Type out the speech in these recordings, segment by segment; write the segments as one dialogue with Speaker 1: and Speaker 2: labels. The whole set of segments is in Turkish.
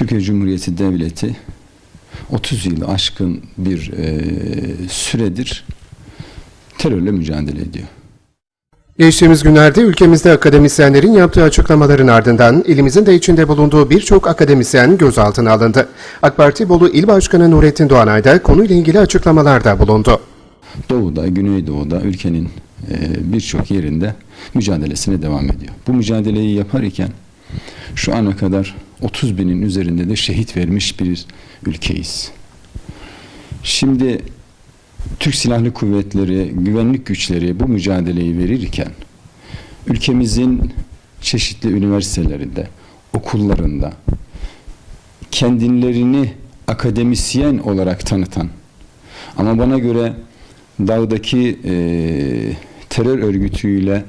Speaker 1: Türkiye Cumhuriyeti Devleti 30 yılı aşkın bir e, süredir terörle mücadele ediyor.
Speaker 2: Geçtiğimiz günlerde ülkemizde akademisyenlerin yaptığı açıklamaların ardından ilimizin de içinde bulunduğu birçok akademisyen gözaltına alındı. AK Parti Bolu İl Başkanı Nurettin Doğanay da konuyla ilgili açıklamalarda bulundu.
Speaker 1: Doğuda, Güneydoğu'da ülkenin e, birçok yerinde mücadelesine devam ediyor. Bu mücadeleyi yapar iken şu ana kadar 30 binin üzerinde de şehit vermiş bir ülkeyiz. Şimdi Türk Silahlı Kuvvetleri, güvenlik güçleri bu mücadeleyi verirken ülkemizin çeşitli üniversitelerinde, okullarında kendilerini akademisyen olarak tanıtan ama bana göre dağdaki e, terör örgütüyle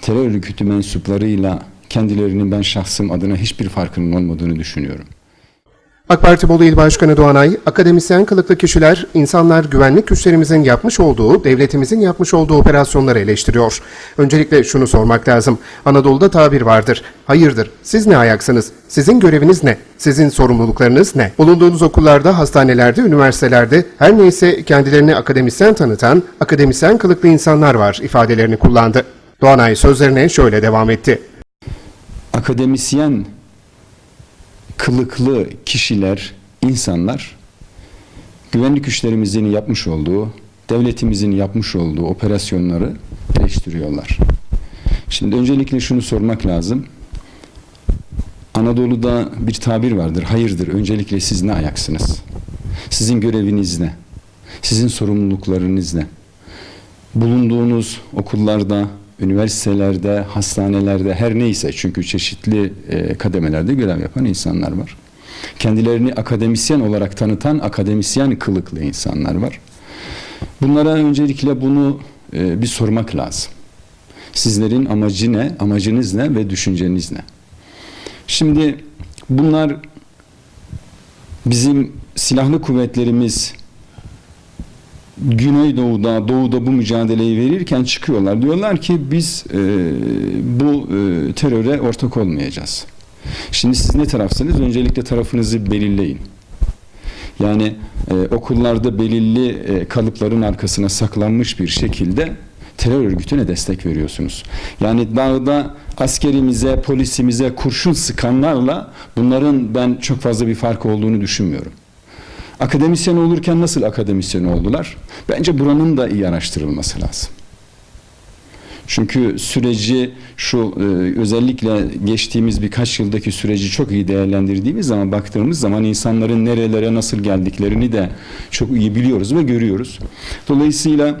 Speaker 1: terör örgütü mensuplarıyla kendilerinin ben şahsım adına hiçbir farkının olmadığını düşünüyorum.
Speaker 2: AK Parti Bolu İl Başkanı Doğanay, akademisyen kılıklı kişiler, insanlar güvenlik güçlerimizin yapmış olduğu, devletimizin yapmış olduğu operasyonları eleştiriyor. Öncelikle şunu sormak lazım. Anadolu'da tabir vardır. Hayırdır, siz ne ayaksınız? Sizin göreviniz ne? Sizin sorumluluklarınız ne? Bulunduğunuz okullarda, hastanelerde, üniversitelerde her neyse kendilerini akademisyen tanıtan, akademisyen kılıklı insanlar var ifadelerini kullandı. Doğanay sözlerine şöyle devam etti.
Speaker 1: Akademisyen kılıklı kişiler, insanlar güvenlik güçlerimizin yapmış olduğu, devletimizin yapmış olduğu operasyonları eleştiriyorlar. Şimdi öncelikle şunu sormak lazım. Anadolu'da bir tabir vardır. Hayırdır, öncelikle siz ne ayaksınız? Sizin göreviniz ne? Sizin sorumluluklarınız ne? Bulunduğunuz okullarda, üniversitelerde, hastanelerde her neyse çünkü çeşitli e, kademelerde görev yapan insanlar var. Kendilerini akademisyen olarak tanıtan akademisyen kılıklı insanlar var. Bunlara öncelikle bunu e, bir sormak lazım. Sizlerin amacı ne, amacınız ne ve düşünceniz ne? Şimdi bunlar bizim silahlı kuvvetlerimiz Güneydoğu'da, Doğu'da bu mücadeleyi verirken çıkıyorlar. Diyorlar ki biz e, bu e, teröre ortak olmayacağız. Şimdi siz ne tarafsınız? Öncelikle tarafınızı belirleyin. Yani e, okullarda belirli e, kalıpların arkasına saklanmış bir şekilde terör örgütüne destek veriyorsunuz. Yani dağda askerimize, polisimize kurşun sıkanlarla bunların ben çok fazla bir fark olduğunu düşünmüyorum. Akademisyen olurken nasıl akademisyen oldular? Bence buranın da iyi araştırılması lazım. Çünkü süreci şu e, özellikle geçtiğimiz birkaç yıldaki süreci çok iyi değerlendirdiğimiz zaman baktığımız zaman insanların nerelere nasıl geldiklerini de çok iyi biliyoruz ve görüyoruz. Dolayısıyla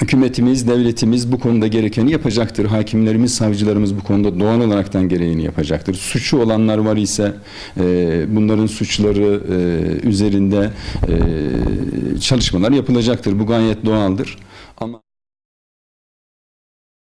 Speaker 1: hükümetimiz, devletimiz bu konuda gerekeni yapacaktır. Hakimlerimiz, savcılarımız bu konuda doğal olaraktan gereğini yapacaktır. Suçu olanlar var ise e, bunların suçları e, üzerinde e, çalışmalar yapılacaktır. Bu gayet doğaldır. Ama